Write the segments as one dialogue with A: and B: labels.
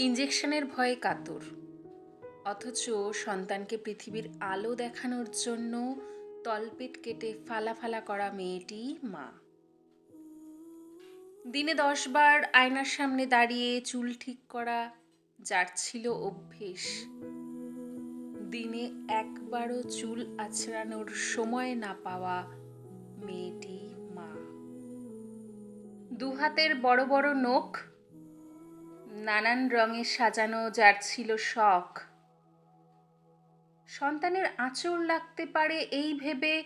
A: ইঞ্জেকশনের ভয়ে কাতর। অথচ সন্তানকে পৃথিবীর আলো দেখানোর জন্য তলপেট কেটে ফালা ফালা করা মেয়েটি মা। দিনে দশবার আয়নার সামনে দাঁড়িয়ে চুল ঠিক করা যার ছিল অভ্যেস। দিনে একবারও চুল আছড়ানোর সময় না পাওয়া মেয়েটি মা। দুহাতের বড় বড় নখ নানান রঙে সাজানো, যার ছিল শখ। সন্তানের আঁচড় লাগতে পারে এই ভেবে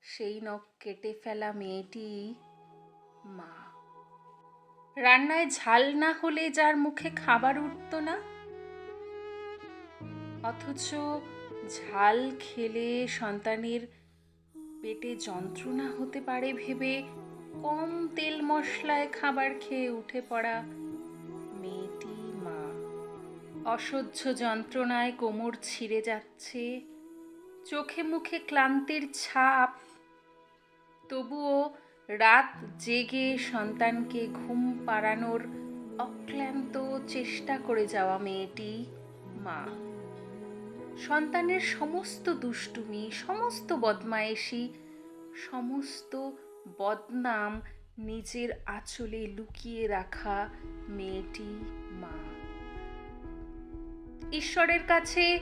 A: সেই নখ কেটে ফেলা মেয়েটি মা। রান্নায় ঝাল না হলে যার মুখে খাবার উঠত না। অথচ ঝাল খেলে সন্তানের পেটে যন্ত্রণা হতে পারে ভেবে কম তেল মশলায় খাবার খেয়ে উঠে পড়া অসহ্য যন্ত্রণায় কোমর ছিঁড়ে যাচ্ছে। চোখে মুখে ক্লান্তির ছাপ। তবুও রাত জেগে সন্তানকে ঘুম পাড়ানোর অক্লান্ত চেষ্টা করে যাওয়া মেয়েটি মা। সন্তানের সমস্ত দুষ্টুমি, সমস্ত বদমায়েশি, সমস্ত বদনাম নিজের আঁচলে লুকিয়ে রাখা মেয়েটি মা। ঈশ্বরের কাছে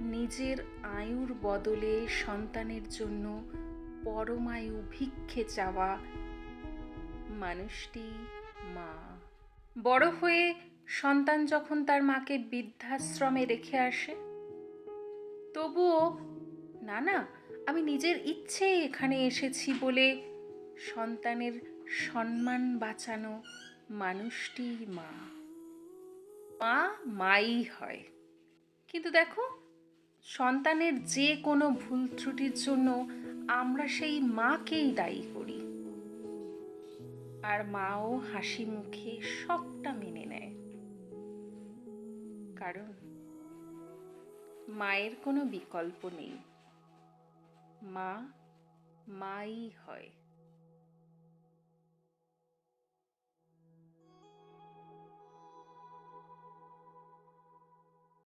A: নিজের আয়ুর বদলে সন্তানের জন্য পরমায়ু ভিক্ষে চাওয়া মানুষটি মা। বড় হয়ে সন্তান যখন তার মাকে বৃদ্ধাশ্রমে রেখে আসে, তবুও, না না, আমি নিজের ইচ্ছে এখানে এসেছি বলে সন্তানের সম্মান বাঁচানো মানুষটি মা। মা মাই হয়। কিন্তু দেখো, সন্তানের যে কোনো ভুল ত্রুটির জন্য আমরা সেই মাকেই দায়ী করি। আর মাও হাসি মুখে সবটা মেনে নেয়। কারণ মায়ের কোনো বিকল্প নেই। মা, মাই হয়।